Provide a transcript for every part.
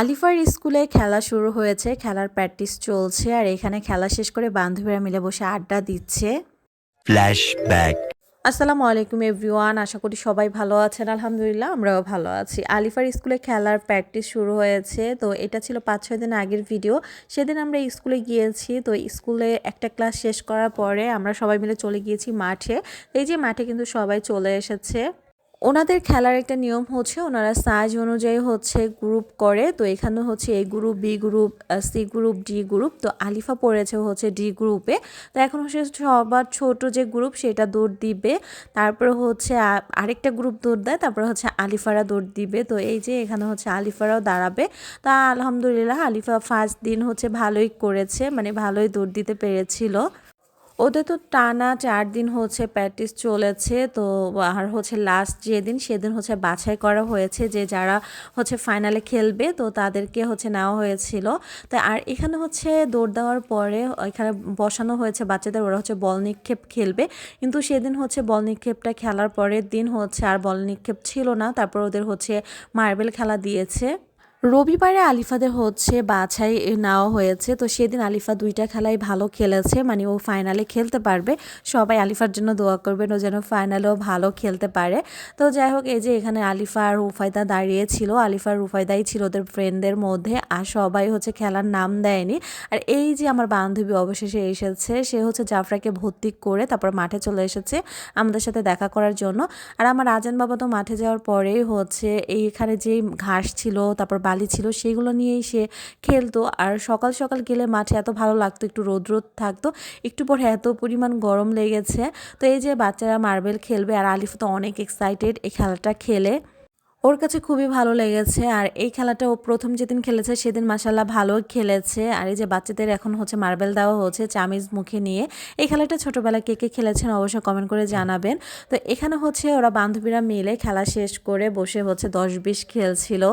আলিফার স্কুলে খেলা শুরু হয়েছে খেলার প্র্যাকটিস চলছে আর এখানে খেলা শেষ করে বান্ধবীরা মিলে বসে আড্ডা দিচ্ছে। Flashback. আসসালামু আলাইকুম এভরিওয়ান আশা করি সবাই ভালো আছেন। আলহামদুলিল্লাহ আমরাও ভালো আছি। আলিফার স্কুলে খেলার প্র্যাকটিস শুরু হয়েছে তো এটা ছিল পাঁচ ছয় দিন আগের ভিডিও। সেদিন আমরা স্কুলে গিয়েছি তো স্কুলে একটা ক্লাস শেষ করার পরে আমরা সবাই মিলে চলে গিয়েছি মাঠে। এই যে মাঠে কিন্তু সবাই চলে এসেছে। ওনাদের খেলার একটা নিয়ম হচ্ছে ওনারা সাইজ অনুযায়ী হচ্ছে গ্রুপ করে। তো এখানে হচ্ছে A group B group C group D group তো আলিফা পড়েছে হচ্ছে ডি গ্রুপে তো এখন হচ্ছে সবার ছোট যে গ্রুপ সেটা দৌড় দিবে। তারপরে হচ্ছে আরেকটা গ্রুপ দৌড় দেয়। তারপরে হচ্ছে আলিফারা দৌড় দিবে। তো এই যে এখানে হচ্ছে আলিফারাও দাঁড়াবে। তা আলহামদুলিল্লাহ আলিফা ফার্স্ট দিন হচ্ছে ভালোই করেছে মানে ভালোই দৌড় দিতে পেরেছিল। ওদের তো টানা চার দিন হচ্ছে প্র্যাকটিস চলেছে, তো আর হচ্ছে লাস্ট যেদিন সেদিন হচ্ছে বাছাই করা হয়েছে যে যারা হচ্ছে ফাইনালে খেলবে, তো তাদেরকে হচ্ছে নেওয়া হয়েছিল। তো আর এখানে হচ্ছে দৌড় দেওয়ার পরে এখানে বসানো হয়েছে বাচ্চাদের, ওরা হচ্ছে বল নিক্ষেপ খেলবে। কিন্তু সেদিন হচ্ছে বল নিক্ষেপটা খেলার পরের দিন হচ্ছে আর বল নিক্ষেপ ছিল না, তারপর ওদের হচ্ছে মার্বেল খেলা দিয়েছে। রবিবারে আলিফাদের হচ্ছে বাছাই নেওয়া হয়েছে। তো সেদিন আলিফা দুইটা খেলাই ভালো খেলেছে। মানে ও ফাইনালে খেলতে পারবে। সবাই আলিফার জন্য দোয়া করবেন ও যেন ফাইনালেও ভালো খেলতে পারে। তো যাই হোক, এই যে এখানে আলিফা আর রুফায়দা দাঁড়িয়ে ছিল। আলিফা রুফায়দাই ছিল ওদের ফ্রেন্ডদের মধ্যে। আর সবাই হচ্ছে খেলার নাম দেয়নি। আর এই যে আমার বান্ধবী অবশেষে এসেছে, সে হচ্ছে জাফরাকে ভর্তি করে তারপর মাঠে চলে এসেছে আমাদের সাথে দেখা করার জন্য। আর আমার আজান বাবা তো মাঠে যাওয়ার পরেই হচ্ছে এইখানে যে ঘাস ছিল, তারপর বালি ছিল, সেগুলো নিয়েই সে খেলতো। আর সকাল সকাল গেলে মাঠে এত ভালো লাগতো, একটু রোদ রোদ থাকতো, একটু পরে এত পরিমাণ গরম লেগেছে। তো এই যে বাচ্চারা মার্বেল খেলবে, আর আলিফ তো অনেক এক্সাইটেড এই খেলাটা খেলে। ওর কাছে খুবই ভালো লেগেছে, আর এই খেলাটা ও প্রথম যেদিন খেলেছে সেদিন মাসাল্লাহ ভালো খেলেছে। আর এই যে বাচ্চাদের এখন হচ্ছে মার্বেল দেওয়া হচ্ছে চামিজ মুখে নিয়ে। এই খেলাটা ছোটোবেলায় কে কে খেলেছেন অবশ্যই কমেন্ট করে জানাবেন। তো এখানে হচ্ছে ওরা বান্ধবীরা মিলে খেলা শেষ করে বসে হচ্ছে দশ বিশ খেলছিল।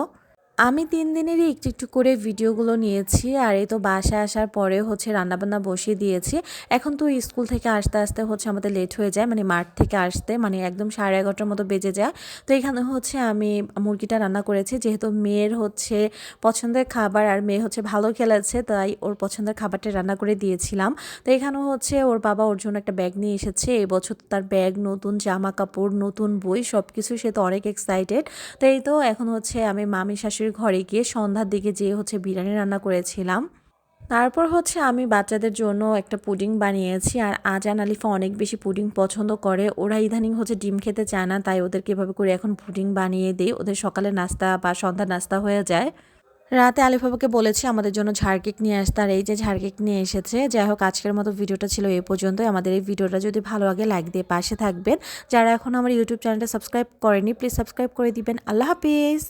আমি তিন দিনেরই একটু একটু করে ভিডিওগুলো নিয়েছি আর এই তো বাসায় আসার পরে হচ্ছে রান্নাবান্না বসিয়ে দিয়েছি। এখন তো স্কুল থেকে আসতে আসতে হচ্ছে আমাদের লেট হয়ে যায় মানে মাঠ থেকে আসতে মানে একদম সাড়ে এগারোটার মতো বেজে যায়। তো এখানে হচ্ছে আমি মুরগিটা রান্না করেছি, যেহেতু মেয়ের হচ্ছে পছন্দের খাবার আর মেয়ে হচ্ছে ভালো খেলেছে, তাই ওর পছন্দের খাবারটা রান্না করে দিয়েছিলাম। তো এখানেও হচ্ছে ওর বাবা ওর জন্য একটা ব্যাগ নিয়ে এসেছে, এই বছর তার ব্যাগ নতুন জামা কাপড়, নতুন বই সব কিছু সে তো অনেক এক্সাইটেড তো এই তো এখন হচ্ছে আমি মামি শাশুড়ির ঘরে গিয়ে সন্ধ্যার দিকে যেয়ে হচ্ছে বিরিয়ানি রান্না করেছিলাম। তারপর হচ্ছে আমি বাচ্চাদের জন্য একটা পুডিং বানিয়েছি আর আজান আলিফা অনেক বেশি পুডিং পছন্দ করে। ওরা ইদানিং হচ্ছে ডিম খেতে চায় না, তাই ওদেরকে এভাবে করে এখন পুডিং বানিয়ে দিই। ওদের সকালে নাস্তা বা সন্ধ্যা নাস্তা হয়ে যায়। রাতে আলিফ বাবাকে বলেছি আমাদের জন্য ঝাড়কেক নিয়ে আসতে, আর এই যে ঝাড়কেক নিয়ে এসেছে, যাই হোক আজকের মতো ভিডিওটা ছিল এ পর্যন্তই। আমাদের এই ভিডিওটা যদি ভালো লাগে, লাইক দিয়ে পাশে থাকবেন। যারা এখন আমার ইউটিউব চ্যানেলটা সাবস্ক্রাইব করেনি, প্লিজ সাবস্ক্রাইব করে দিবেন। আল্লাহ হাফিজ!